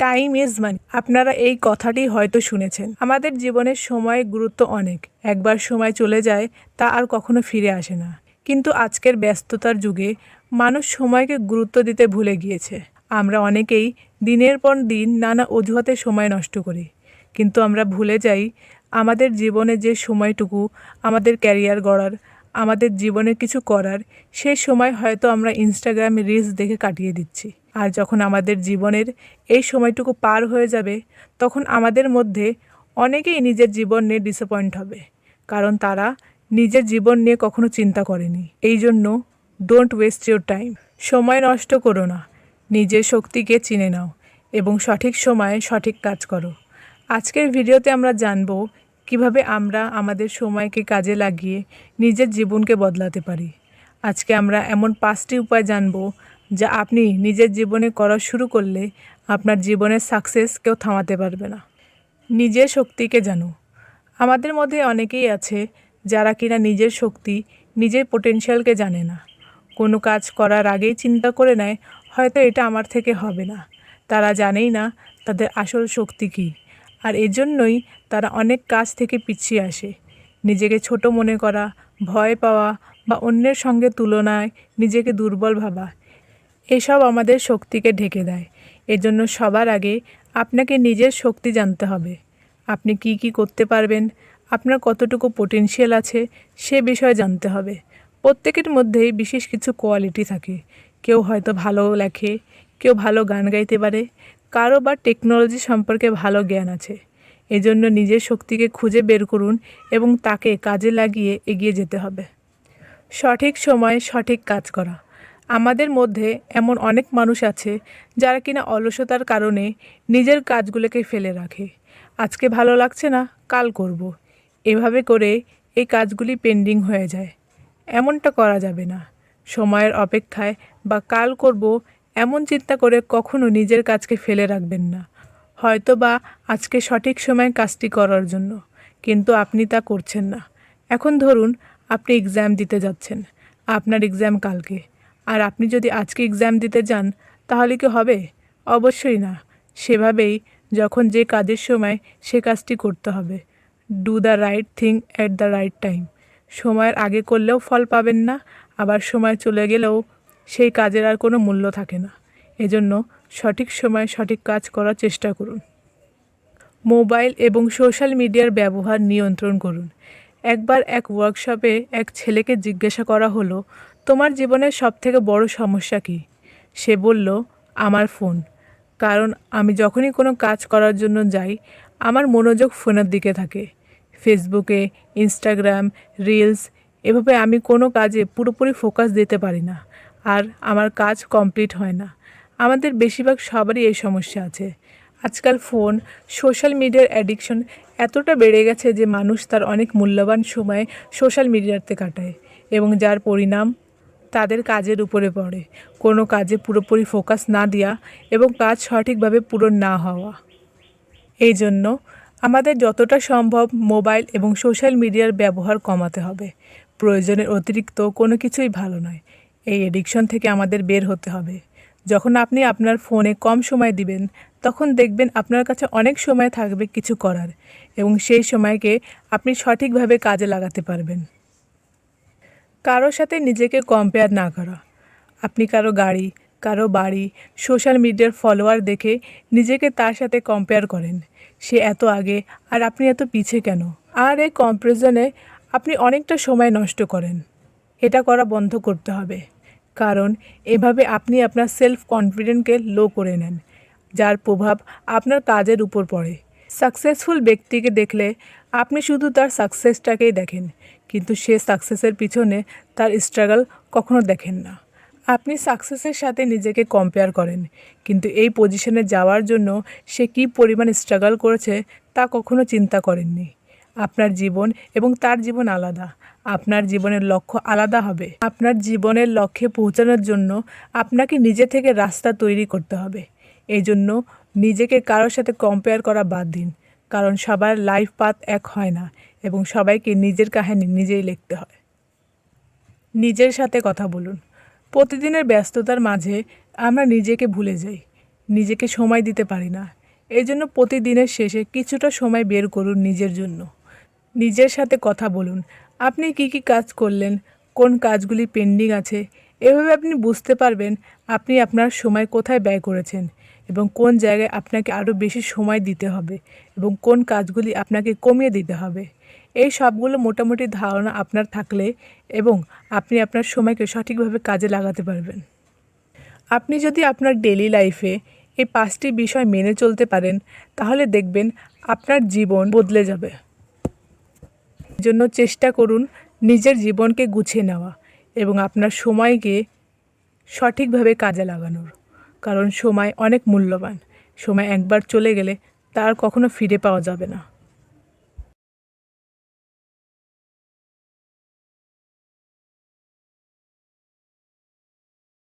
Time is money. আপনারা এই কথাটি হয়তো শুনেছেন। আমাদের জীবনের সময় গুরুত্ব অনেক। একবার সময় চলে যায়, তা আর কখনো ফিরে আসে না। কিন্তু আজকের ব্যস্ততার যুগে মানুষ সময়কে গুরুত্ব দিতে ভুলে গিয়েছে। আমরা অনেকেই দিনের পর দিন নানা অজুহাতে সময় নষ্ট করি। কিন্তু আমরা ভুলে যাই, আমাদের জীবনে যে সময়টুকু আমাদের ক্যারিয়ার গড়ার, আমাদের জীবনে কিছু করার, সেই সময় হয়তো আমরা ইনস্টাগ্রামে রিলস দেখে কাটিয়ে দিচ্ছি। আর যখন আমাদের জীবনের এই সময়টুকু পার হয়ে যাবে, তখন আমাদের মধ্যে অনেকেই নিজের জীবন নিয়ে ডিসঅ্যাপয়েন্ট হবে। কারণ তারা নিজের জীবন নিয়ে কখনো চিন্তা করেনি। এই জন্য ডোন্ট ওয়েস্ট ইউর টাইম সময় নষ্ট করো না। নিজের শক্তিকে চিনে নাও এবং সঠিক সময়ে সঠিক কাজ করো। আজকের ভিডিওতে আমরা জানব কীভাবে আমরা আমাদের সময়কে কাজে লাগিয়ে নিজের জীবনকে বদলাতে পারি। আজকে আমরা এমন পাঁচটি উপায় জানব যা আপনি নিজের জীবনে করা শুরু করলে আপনার জীবনের সাকসেস কেউ থামাতে পারবে না। নিজের শক্তিকে জানো। আমাদের মধ্যে অনেকেই আছে যারা কিনা নিজের শক্তি, নিজের পোটেনশিয়ালকে জানে না। কোনো কাজ করার আগেই চিন্তা করে নেয়, হয়তো এটা আমার থেকে হবে না। তারা জানেই না তাদের আসল শক্তি কী। আর এজন্যই তারা অনেক কাজ থেকে পিছিয়ে আসে। নিজেকে ছোট মনে করা, ভয় পাওয়া বা অন্যের সঙ্গে তুলনায় নিজেকে দুর্বল ভাবা এসব আমাদের শক্তিকে ঢেকে দেয়। এজন্য সবার আগে আপনাকে নিজের শক্তি জানতে হবে। আপনি কি কি করতে পারবেন? আপনার কতটুকু পোটেনশিয়াল আছে সে বিষয়ে জানতে হবে। প্রত্যেকের মধ্যেই বিশেষ কিছু কোয়ালিটি থাকে। কেউ হয়তো ভালো লেখে, কেউ ভালো গান গাইতে পারে, কারও বা টেকনোলজি সম্পর্কে ভালো জ্ঞান আছে। এজন্য নিজের শক্তিকে খুঁজে বের করুন এবং তাকে কাজে লাগিয়ে এগিয়ে যেতে হবে। সঠিক সময়ে সঠিক কাজ করা। আমাদের মধ্যে এমন অনেক মানুষ আছে যারা কিনা অলসতার কারণে নিজের কাজগুলোকে ফেলে রাখে। আজকে ভালো লাগছে না, কাল করব। এভাবে করে এই কাজগুলি পেন্ডিং হয়ে যায়। এমনটা করা যাবে না। সময়ের অপেক্ষায় বা কাল করব এমন চিন্তা করে কখনো নিজের কাজকে ফেলে রাখবেন না। হয়তো বা আজকে সঠিক সময়ে কাজটি করার জন্য, কিন্তু আপনি তা করছেন না। এখন ধরুন, আপনি এক্সাম দিতে যাচ্ছেন। আপনার এক্সাম কালকে। আর আপনি যদি আজকে এক্সাম দিতে যান, তাহলে কি হবে? অবশ্যই না। সেভাবেই যখন যে কাজের সময় সে কাজটি করতে হবে। Do the right thing at the right time সময়ের আগে করলেও ফল পাবেন না, আবার সময় চলে গেলেও সেই কাজের আর কোনো মূল্য থাকে না। এজন্য সঠিক সময়ে সঠিক কাজ করার চেষ্টা করুন। মোবাইল এবং সোশ্যাল মিডিয়ার ব্যবহার নিয়ন্ত্রণ করুন। একবার এক ওয়ার্কশপে এক ছেলেকে জিজ্ঞাসা করা হলো তোমার জীবনের সবথেকে বড় সমস্যা কী? সে বলল, আমার ফোন। কারণ আমি যখনই কোনো কাজ করার জন্য যাই, আমার মনোযোগ ফোনের দিকে থাকে। ফেসবুকে, ইনস্টাগ্রাম, রিলস, এভাবে আমি কোনো কাজে পুরোপুরি ফোকাস দিতে পারি না। আর আমার কাজ কমপ্লিট হয় না। আমাদের বেশিরভাগ সবারই এই সমস্যা আছে। আজকাল ফোন, সোশ্যাল মিডিয়ার অ্যাডিকশন এতটা বেড়ে গেছে যে মানুষ তার অনেক মূল্যবান সময় সোশ্যাল মিডিয়াতে কাটায় এবং যার পরিণাম তাদের কাজের উপরে পড়ে। কোনো কাজে পুরোপুরি ফোকাস না দেওয়া এবং কাজ সঠিকভাবে পূরণ না হওয়া। এই জন্য আমাদের যতটা সম্ভব মোবাইল এবং সোশ্যাল মিডিয়ার ব্যবহার কমাতে হবে। প্রয়োজনের অতিরিক্ত কোনো কিছুই ভালো নয়। এই এডিকশন থেকে আমাদের বের হতে হবে। যখন আপনি আপনার ফোনে কম সময় দিবেন, তখন দেখবেন আপনার কাছে অনেক সময় থাকবে কিছু করার এবং সেই সময়কে আপনি সঠিকভাবে কাজে লাগাতে পারবেন। কারোর সাথে নিজেকে কম্পেয়ার না করা। আপনি কারও গাড়ি, কারও বাড়ি সোশ্যাল মিডিয়ার ফলোয়ার দেখে নিজেকে তার সাথে কম্পেয়ার করেন। সে এত আগে আর আপনি এত পিছে কেন? আর এই কম্পারিজনে আপনি অনেকটা সময় নষ্ট করেন। এটা করা বন্ধ করতে হবে। কারণ এভাবে আপনি আপনার সেলফ কনফিডেন্টকে লো করে নেন, যার প্রভাব আপনার কাজের উপর পড়ে। সাকসেসফুল ব্যক্তিকে দেখলে আপনি শুধু তার সাকসেসটাকেই দেখেন, কিন্তু সে সাকসেসের পিছনে তার স্ট্রাগল কখনো দেখেন না। আপনি সাকসেসের সাথে নিজেকে কম্পেয়ার করেন, কিন্তু এই পজিশনে যাওয়ার জন্য সে কী পরিমাণ স্ট্রাগল করেছে তা কখনো চিন্তা করেননি। আপনার জীবন এবং তার জীবন আলাদা, আপনার জীবনের লক্ষ্য আলাদা হবে। আপনার জীবনের লক্ষ্যে পৌঁছানোর জন্য আপনাকে নিজে থেকে রাস্তা তৈরি করতে হবে। এই জন্য নিজেকে কারোর সাথে কম্পেয়ার করা বাদ দিন, কারণ সবার লাইফ পাথ এক হয় না এবং সবাইকে নিজের কাহিনী নিজেই লিখতে হয়। নিজের সাথে কথা বলুন। প্রতিদিনের ব্যস্ততার মাঝে আমরা নিজেকে ভুলে যাই, নিজেকে সময় দিতে পারি না। এই জন্য প্রতিদিনের শেষে কিছুটা সময় বের করুন নিজের জন্য। নিজের সাথে কথা বলুন। আপনি কি কি কাজ করলেন? কোন কাজগুলি পেন্ডিং আছে? এভাবে আপনি বুঝতে পারবেন আপনি আপনার সময় কোথায় ব্যয় করেছেন। এবং কোন জায়গায় আপনাকে আরও বেশি সময় দিতে হবে এবং কোন কাজগুলি আপনাকে কমিয়ে দিতে হবে। এই সবগুলো মোটামুটি ধারণা আপনার থাকলে এবং আপনি আপনার সময়কে সঠিকভাবে কাজে লাগাতে পারবেন। আপনি যদি আপনার ডেলি লাইফে এই পাঁচটি বিষয় মেনে চলতে পারেন, তাহলে দেখবেন আপনার জীবন বদলে যাবে। জন্য চেষ্টা করুন নিজের জীবনকে গুছিয়ে নেওয়া এবং আপনার সময়কে সঠিকভাবে কাজে লাগানোর। কারণ সময় অনেক মূল্যবান। সময় একবার চলে গেলে তার কখনো ফিরে পাওয়া যাবে না।